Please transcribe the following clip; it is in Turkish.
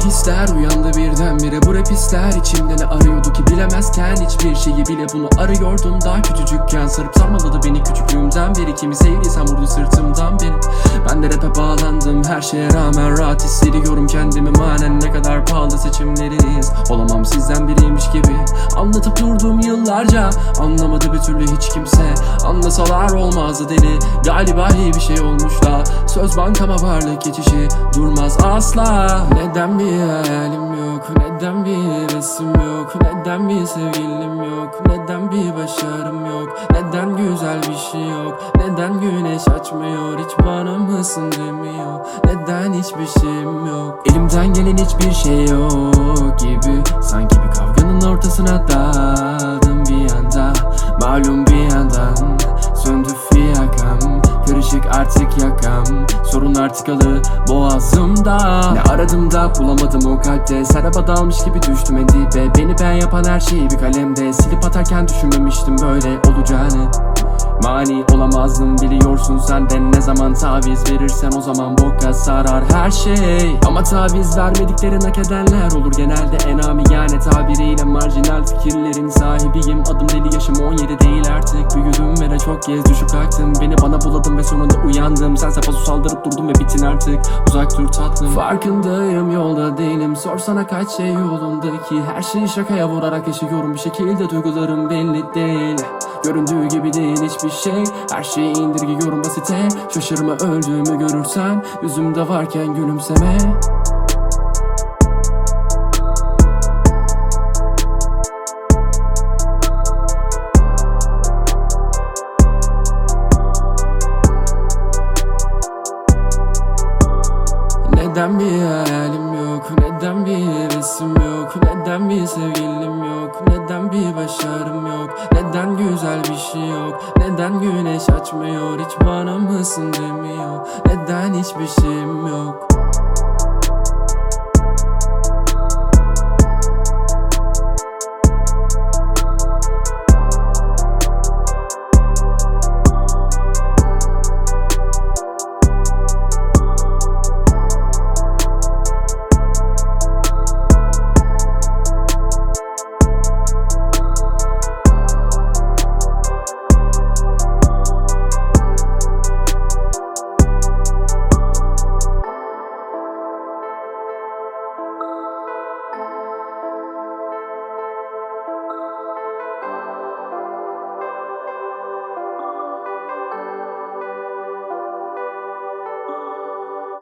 hisler uyandı birdenbire. Bu rap hisler içimde ne arıyordu ki bilemezken Hiçbir şeyi bile bunu arıyordum. Daha küçücükken Sarıp sarmaladı beni. Küçüklüğümden beri Kimi sevdiysem vurdu sırtımdan beni. Ben de rap'e bağlandım. Her şeye rağmen rahat hissediyorum kendimi. Manen ne kadar seçimleriz Olamam sizden biriymiş gibi. Anlatıp durdum yıllarca Anlamadı bir türlü hiç kimse. Anlasalar olmazdı deli. Galiba iyi bir şey olmuş da. Söz bankama varlık geçişi Durmaz asla. Neden bir hayalim yok? Neden bir resim yok? Neden bir sevgilim yok? Neden bir başarım mısın demiyor Neden hiçbir şeyim yok? Elimden gelen hiçbir şey yok gibi. Sanki bir kavganın ortasına daldım bir anda. Malum bir yandan söndü fiyakam. Kırışık artık yakam. Sorun artık alı boğazımda. Ne aradım da bulamadım o kalpte. Seraba dalmış gibi düştüm en dibe. Beni ben yapan her şeyi bir kalemde. Silip atarken düşünmemiştim böyle olacağını Mani olamazdım biliyorsun senden Ne zaman taviz verirsen o zaman boka sarar her şey. Ama taviz vermediklerin hak edenler olur. Genelde enami yani tabiriyle marjinal fikirlerin sahibiyim. Adım deli yaşım 17 değil artık. Büyüdüm ve de çok kez düşüp kalktım. Beni bana buladın ve sonunda uyandım. Sense paso saldırıp durdun ve bitin artık. Uzak dur tatlım. Farkındayım yolda değilim. Sorsana kaç şey yolunda ki Her şeyi şakaya vurarak yaşıyorum. Bir şekilde duygularım belli değil Göründüğü gibi değil hiçbir şey. Her şeyi indirgiyorum basite. Şaşırma öldüğümü görürsen Yüzümde varken gülümseme. Neden bir hayalim yok? Neden bir resim yok? Neden bir sevgilim yok? Neden bir başarım yok? Neden güzel bir şey yok. Neden güneş açmıyor? Hiç bana mısın demiyor. Neden hiçbir şeyim yok